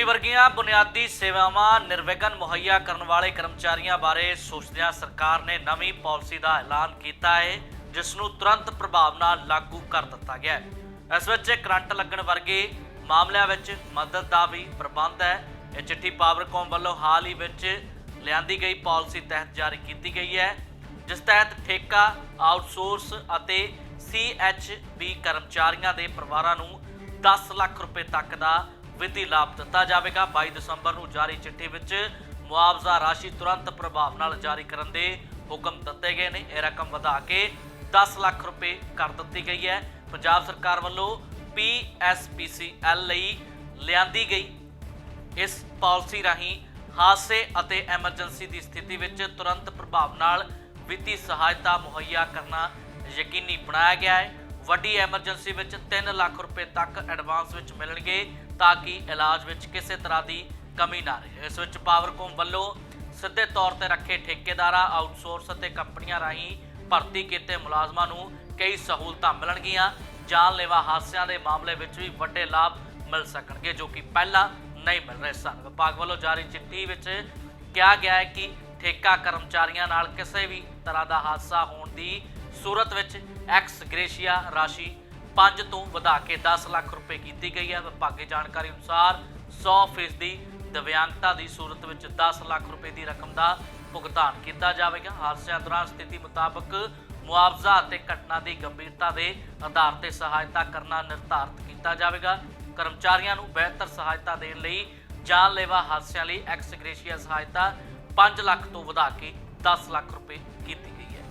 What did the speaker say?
ਬਿਜਲੀ ਵਰਗੀਆਂ ਬੁਨਿਆਦੀ ਸੇਵਾਵਾਂ ਨਿਰਵਿਘਨ ਮੁਹੱਈਆ ਕਰਨ ਵਾਲੇ ਕਰਮਚਾਰੀਆਂ ਬਾਰੇ ਸੋਚਦਿਆਂ ਸਰਕਾਰ ਨੇ ਨਵੀਂ ਪਾਲਿਸੀ ਦਾ ਐਲਾਨ ਕੀਤਾ ਹੈ, ਜਿਸ ਨੂੰ ਤੁਰੰਤ ਪ੍ਰਭਾਵ ਨਾਲ ਲਾਗੂ ਕਰ ਦਿੱਤਾ ਗਿਆ ਹੈ। ਇਸ ਵਿੱਚ ਕਰੰਟ ਲੱਗਣ ਵਰਗੇ ਮਾਮਲਿਆਂ ਵਿੱਚ ਮਦਦ ਦਾ ਵੀ ਪ੍ਰਬੰਧ ਹੈ। ਇਹ ਚਿੱਠੀ ਪਾਵਰਕੌਮ ਵੱਲੋਂ ਹਾਲ ਹੀ ਵਿੱਚ ਲਿਆਂਦੀ ਗਈ ਪਾਲਿਸੀ ਤਹਿਤ ਜਾਰੀ ਕੀਤੀ ਗਈ ਹੈ, ਜਿਸ ਤਹਿਤ ਠੇਕਾ, ਆਊਟਸੋਰਸ ਅਤੇ ਸੀਐਚਬੀ ਕਰਮਚਾਰੀਆਂ ਦੇ ਪਰਿਵਾਰਾਂ ਨੂੰ 10 ਲੱਖ ਰੁਪਏ ਤੱਕ ਦਾ ਵਿੱਤੀ ਲਾਭ ਦਿੱਤਾ ਜਾਵੇਗਾ। 22 ਦਸੰਬਰ ਨੂੰ ਜਾਰੀ ਚਿੱਠੀ ਵਿੱਚ ਮੁਆਵਜ਼ਾ ਰਾਸ਼ੀ ਤੁਰੰਤ ਪ੍ਰਭਾਵ ਨਾਲ ਜਾਰੀ ਕਰਨ ਦੇ ਹੁਕਮ ਦਿੱਤੇ ਗਏ ਨੇ। ਇਹ ਰਕਮ ਵਧਾ ਕੇ 10 ਲੱਖ ਰੁਪਏ ਕਰ ਦਿੱਤੀ ਗਈ ਹੈ। ਪੰਜਾਬ ਸਰਕਾਰ ਵੱਲੋਂ ਪੀਐਸਪੀਸੀਐਲ ਲਈ ਲਿਆਂਦੀ ਗਈ। ਇਸ ਪਾਲਿਸੀ ਰਾਹੀਂ ਹਾਦਸੇ ਅਤੇ ਐਮਰਜੈਂਸੀ ਦੀ ਸਥਿਤੀ ਵਿੱਚ ਤੁਰੰਤ ਪ੍ਰਭਾਵ ਨਾਲ ਵਿੱਤੀ ਸਹਾਇਤਾ ਮੁਹੱਈਆ ਕਰਨਾ ਯਕੀਨੀ ਬਣਾਇਆ ਗਿਆ ਹੈ। ਵੱਡੀ ਐਮਰਜੈਂਸੀ ਵਿੱਚ 3 ਲੱਖ ਰੁਪਏ ਤੱਕ ਐਡਵਾਂਸ ਵਿੱਚ ਮਿਲਣਗੇ ਤਾਂ ਕਿ ਇਲਾਜ ਵਿੱਚ ਕਿਸੇ ਤਰ੍ਹਾਂ ਦੀ ਕਮੀ ਨਾ ਰਹੇ। ਇਸ ਵਿੱਚ ਪਾਵਰਕੌਮ ਵੱਲੋਂ ਸਿੱਧੇ ਤੌਰ ਤੇ ਰੱਖੇ ਠੇਕੇਦਾਰਾਂ, ਆਊਟਸੋਰਸ ਅਤੇ ਕੰਪਨੀਆਂ ਰਾਹੀਂ ਭਰਤੀ ਕੀਤੇ ਮੁਲਾਜ਼ਮਾਂ ਨੂੰ ਕਈ ਸਹੂਲਤਾਂ ਮਿਲਣਗੀਆਂ। ਜਾਨਲੇਵਾ ਹਾਦਸਿਆਂ ਦੇ ਮਾਮਲੇ ਵਿੱਚ ਵੀ ਵੱਡੇ ਲਾਭ ਮਿਲ ਸਕਣਗੇ, ਜੋ ਕਿ ਪਹਿਲਾਂ ਨਹੀਂ ਮਿਲ ਰਹੇ ਸਨ। ਵਿਭਾਗ ਵੱਲੋਂ ਜਾਰੀ ਚਿੱਠੀ ਵਿੱਚ ਕਿਹਾ ਗਿਆ ਹੈ ਕਿ ਠੇਕਾ ਕਰਮਚਾਰੀਆਂ ਨਾਲ ਕਿਸੇ ਵੀ ਤਰ੍ਹਾਂ ਦਾ ਹਾਦਸਾ ਹੋਣ ਦੀ ਸੂਰਤ ਵਿੱਚ ਐਕਸ ਗ੍ਰੇਸ਼ੀਆ ਰਾਸ਼ੀ 5 ਤੋਂ ਵਧਾ ਕੇ 10 ਲੱਖ ਰੁਪਏ ਕੀਤੀ ਗਈ ਹੈ। ਵਿਭਾਗੀ ਜਾਣਕਾਰੀ ਅਨੁਸਾਰ 100% ਦੀ ਦਿਵਿਆਂਗਤਾ ਦੀ ਸੂਰਤ ਵਿੱਚ 10 ਲੱਖ ਰੁਪਏ ਦੀ ਰਕਮ ਦਾ ਭੁਗਤਾਨ ਕੀਤਾ ਜਾਵੇਗਾ। ਹਾਦਸਿਆਂ ਦੌਰਾਨ ਸਥਿਤੀ ਮੁਤਾਬਕ ਮੁਆਵਜ਼ਾ ਅਤੇ ਘਟਨਾ ਦੀ ਗੰਭੀਰਤਾ ਦੇ ਆਧਾਰ ਤੇ ਸਹਾਇਤਾ ਕਰਨਾ ਨਿਰਧਾਰਤ ਕੀਤਾ ਜਾਵੇਗਾ। ਕਰਮਚਾਰੀਆਂ ਨੂੰ ਬਿਹਤਰ ਸਹਾਇਤਾ ਦੇਣ ਲਈ ਜਾਨਲੇਵਾ ਹਾਦਸਿਆਂ ਲਈ ਐਕਸ ਗ੍ਰੇਸ਼ੀਆ ਸਹਾਇਤਾ 5 ਲੱਖ ਤੋਂ ਵਧਾ ਕੇ 10 ਲੱਖ ਰੁਪਏ ਕੀਤੀ